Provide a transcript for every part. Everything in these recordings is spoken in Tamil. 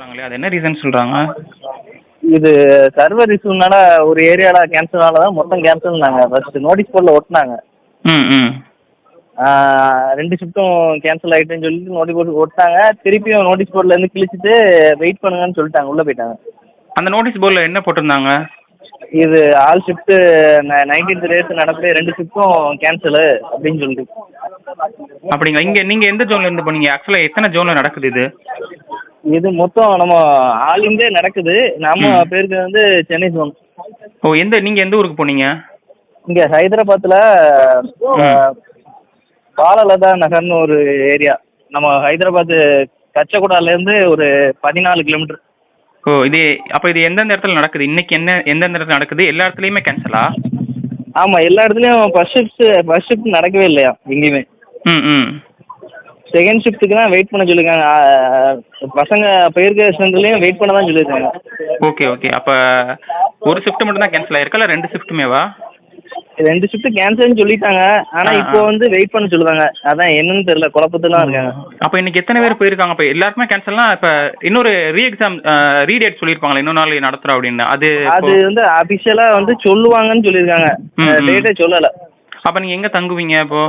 சொல்றாங்களே அது என்ன ரீசன் சொல்றாங்க? இது சர்வர் இஷ்யூனால ஒரு ஏரியால கேன்சல்னால தான் மொத்தம் கேன்சல்னாங்க ஃபர்ஸ்ட் நோட்டீஸ் போர்டில் ஒட்டினாங்க. ம் ம். ரெண்டு ஷிஃப்ட்டும் கேன்சல் ஆகிட்டுன்னு சொல்லிட்டு நோட்டீஸ் போர்டு ஒட்டாங்க. திருப்பியும் நோட்டீஸ் போர்டில் இருந்து கிழிச்சிட்டு வெயிட் பண்ணுங்கன்னு சொல்லிட்டாங்க உள்ளே போயிட்டாங்க. அந்த நோட்டீஸ் போர்டில் என்ன போட்டிருந்தாங்க? இது ஆல் ஷிஃப்ட்டு நைன்டீன்த் டேஸ் நடக்கக்கூடிய ரெண்டு ஷிஃப்ட்டும் கேன்சலு அப்படின்னு சொல்லிட்டு. அப்படிங்களா? இங்கே நீங்கள் எந்த ஜோன்ல இருந்து போனீங்க? ஆக்சுவலாக எத்தனை ஜோனில் நடக்குது இது? இது மொத்தம் நம்ம ஆல் இந்தியா நடக்குது. நம்ம. பேருக்கு வந்து சென்னை ஜோன் ஓ எந்த நீங்கள் எந்த ஊருக்கு போனீங்க? இங்கே ஹைதராபாத்தில் ம். பாலலதா நகர்னு ஒரு ஏரியா. நம்ம ஹைதராபாத் கச்சகுடாலேருந்து ஒரு பதினாலு கிலோமீட்டர் ஓ இது அப்போ இது எந்தெந்த இடத்துல நடக்குது? இன்னைக்கு என்ன எந்தெந்த இடத்துல நடக்குது? எல்லா இடத்துலையுமே கேன்சலா ஆமாம் எல்லா இடத்துலையும் ஃபர்ஸ்ட் ஷிஃப்ட் ஃபர்ஸ்ட் ஷிஃப்ட் நடக்கவே இல்லையா எங்கேயுமே. ம் ம். செகண்ட் ஷிஃப்ட்டுக்கு தான் வெயிட் பண்ண சொல்லியிருக்காங்க ஆ, பசங்க போயிருக்க சென்டர்லேயும் வெயிட் பண்ண தான் சொல்லியிருக்காங்க ஓகே ஓகே அப்போ ஒரு ஷிஃப்ட் மட்டும் தான் கேன்சல் ஆயிருக்கா? இல்லை ரெண்டு ஷிஃப்ட்டுமேவா ரெண்டு ஷிஃப்ட் கேன்சல்னு சொல்லிட்டாங்க. ஆனால் ஆ, இப்போ. வந்து வெயிட் பண்ண சொல்லுவாங்க. அதான் என்னன்னு தெரியல. குழப்பத்துலாம் இருக்காங்க. அப்போ இன்னைக்கு எத்தனை பேர் போயிருக்காங்க? இப்போ எல்லாருக்குமே கேன்சல்னா இப்போ இன்னொரு ரீ எக்ஸாம் ரீடேட் சொல்லியிருப்பாங்களே இன்னொரு நாள் நடத்துகிறோம் அப்படின்னு. அது அது வந்து அபிஷியலாக வந்து சொல்லுவாங்கன்னு சொல்லியிருக்காங்க. டேட்டே சொல்லலை. அப்போ நீங்கள் எங்கே தங்குவீங்க இப்போ?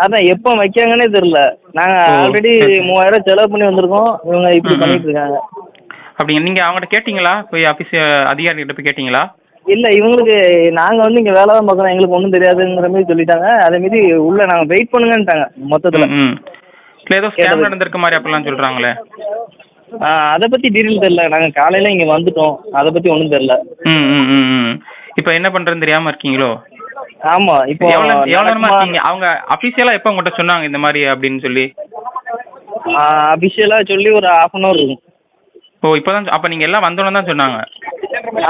அதான் எப்போ வைக்காங்கன்னே தெரியல. நாங்க ஆல்ரெடி. மூவாயிரம் செலவு பண்ணி வந்திருக்கோம். இவங்க இப்படி. பண்ணிட்டு இருக்காங்க அப்படிங்க. நீங்கள் அவங்ககிட்ட கேட்டிங்களா? போய் ஆஃபீஸ் அதிகாரிகிட்ட போய் கேட்டிங்களா? இல்ல இவங்களுக்கு நாங்க வந்து இங்க வேலை தான் பார்க்கறோம் எங்களுக்கு ஒன்றும் தெரியாதுங்கிற மாதிரி சொல்லிட்டாங்க. அதே மாதிரி உள்ள நாங்க வெயிட் பண்ணுங்கன்ட்டாங்க மொத்தத்துல. இல்லை ஏதோ ஸ்கேம் நடந்திருக்க மாதிரி அப்படிலாம் சொல்கிறாங்களே ஆ, அதை பத்தி டீட்டெயில் தெரியல. நாங்க காலையில இங்க வந்துட்டோம். அதை பத்தி ஒன்றும் தெரியல. ம் ம் இப்போ என்ன பண்ணுறதுன்னு தெரியாமல் இருக்கீங்களோ? ஆமா இப்போ எவ்வளோ எவ்வளோ நேரமா இருக்கீங்க? அவங்க அஃபீஷியலாக எப்போ உங்கள்கிட்ட சொன்னாங்க இந்த மாதிரி அப்படின்னு சொல்லி? அபிஷியலா சொல்லி ஒரு ஹாஃப் அன் ஹவர் இருக்கும். ஓ இப்போ தான் அப்போ நீங்கள் எல்லாம் வந்தோன்னு தான் சொன்னாங்க?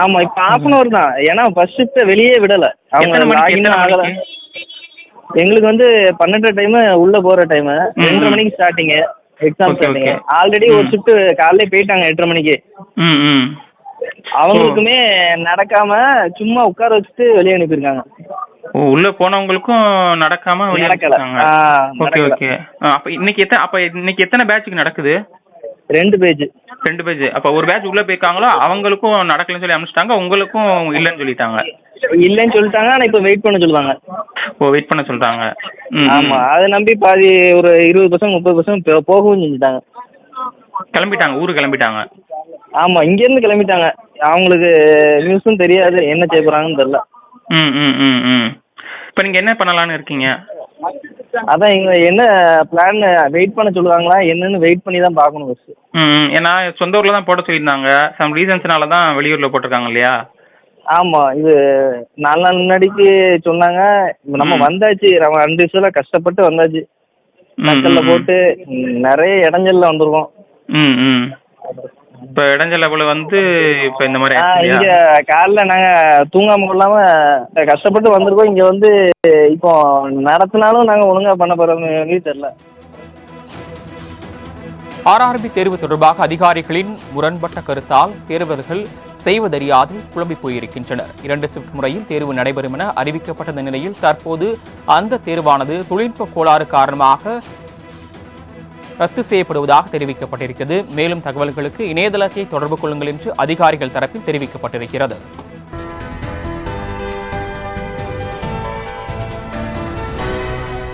ஆமா இப்போ ஹாஃப் அன் ஹவர் தான். ஏன்னா ஃபர்ஸ்ட் ஷிஃப்ட் வெளியே விடல. அவங்க ஆகல. எங்களுக்கு வந்து பன்னெண்டு டைம் உள்ள போற டைம் ரெண்டரை. மணிக்கு ஸ்டார்டிங் எக்ஸாம் ஸ்டார்டிங். ஆல்ரெடி ஒரு. ஷிஃப்ட் காலையில போயிட்டாங்க எட்டரை மணிக்கு. அவங்களுக்குமே நடக்காம சும்மா உட்கார வச்சுட்டு வெளியே அனுப்பியிருக்காங்க. உள்ள போனவங்களுக்கும் நடக்காம நடக்கல. ஓகே. ஓகே. அப்ப இன்னைக்கு எத்தனை அப்ப இன்னைக்கு எத்தனை பேட்சுக்கு நடக்குது? ரெண்டு பேஜ் ரெண்டு பேட்ச் அப்ப ஒரு பேட்ச் உள்ள போயிருக்காங்களோ அவங்களுக்கும் நடக்கலன்னு சொல்லி அனுப்பிச்சிட்டாங்க உங்களுக்கும் இல்லைன்னு சொல்லிட்டாங்க. இல்லைன்னு சொல்லிட்டாங்க ஆனா இப்போ வெயிட் பண்ண சொல்லுவாங்க. ஓ வெயிட் பண்ண சொல்றாங்க. ஆமா அதை நம்பி பாதி ஒரு இருபது பர்சன்ட் முப்பது பர்சன்ட் போகவும் செஞ்சுட்டாங்க. கிளம்பிட்டாங்க ஊருக்கு கிளம்பிட்டாங்க. ஆமா இங்க இருந்து கிளம்பிட்டாங்க. அவங்களுக்கு நியூஸும் தெரியாது என்ன செய்ய போறாங்கன்னு தெரியல. ம் ம் ம் ம். இப்போ நீங்க என்ன பண்ணலாம்னு இருக்கீங்க? அதான் இவங்க என்ன பிளான் வெயிட் பண்ண சொல்லுவாங்களா? என்னன்னு வெயிட் பண்ணி தான் பார்க்கணும் ஃபர்ஸ்ட் ம் ஏன்னா சொந்த ஊர்ல தான் போட சொல்லியிருந்தாங்க. சம் ரீசன்ஸ்னால தான் வெளியூர்ல போட்டிருக்காங்க இல்லையா? ஆமா இது நாலு நாள் முன்னாடிக்கு சொன்னாங்க. நம்ம. வந்தாச்சு. நம்ம ரெண்டு விஷயம் கஷ்டப்பட்டு வந்தாச்சு. ம், நக்கல்ல ம், போட்டு நிறைய இடைஞ்சல்ல வந்திருக்கோம். ம் ம். இப்போ இடைஞ்ச லெவலில் வந்து இப்போ இந்த மாதிரி இங்க? காலைல நாங்க தூங்காம கொள்ளாம கஷ்டப்பட்டு வந்திருக்கோம். இங்க வந்து இப்போ நடத்தினாலும் நாங்க ஒழுங்கா பண்ண போறோம்னு தெரியல. ஆர்ஆர்பி தேர்வு தொடர்பாக அதிகாரிகளின் முரண்பட்ட கருத்தால் தேர்வர்கள் செய்வதறியாது குழம்பி போயிருக்கின்றனர். இரண்டு ஷிஃப்ட் முறையில் தேர்வு நடைபெறும் என அறிவிக்கப்பட்ட நிலையில் தற்போது அந்த தேர்வானது தொழில்நுட்ப கோளாறு காரணமாக ரத்து செய்யப்படுவதாக தெரிவிக்கப்பட்டிருக்கிறது. மேலும் தகவல்களுக்கு இணையதளத்தை தொடர்பு கொள்ளுங்கள் என்று அதிகாரிகள் தரப்பில் தெரிவிக்கப்பட்டிருக்கிறது.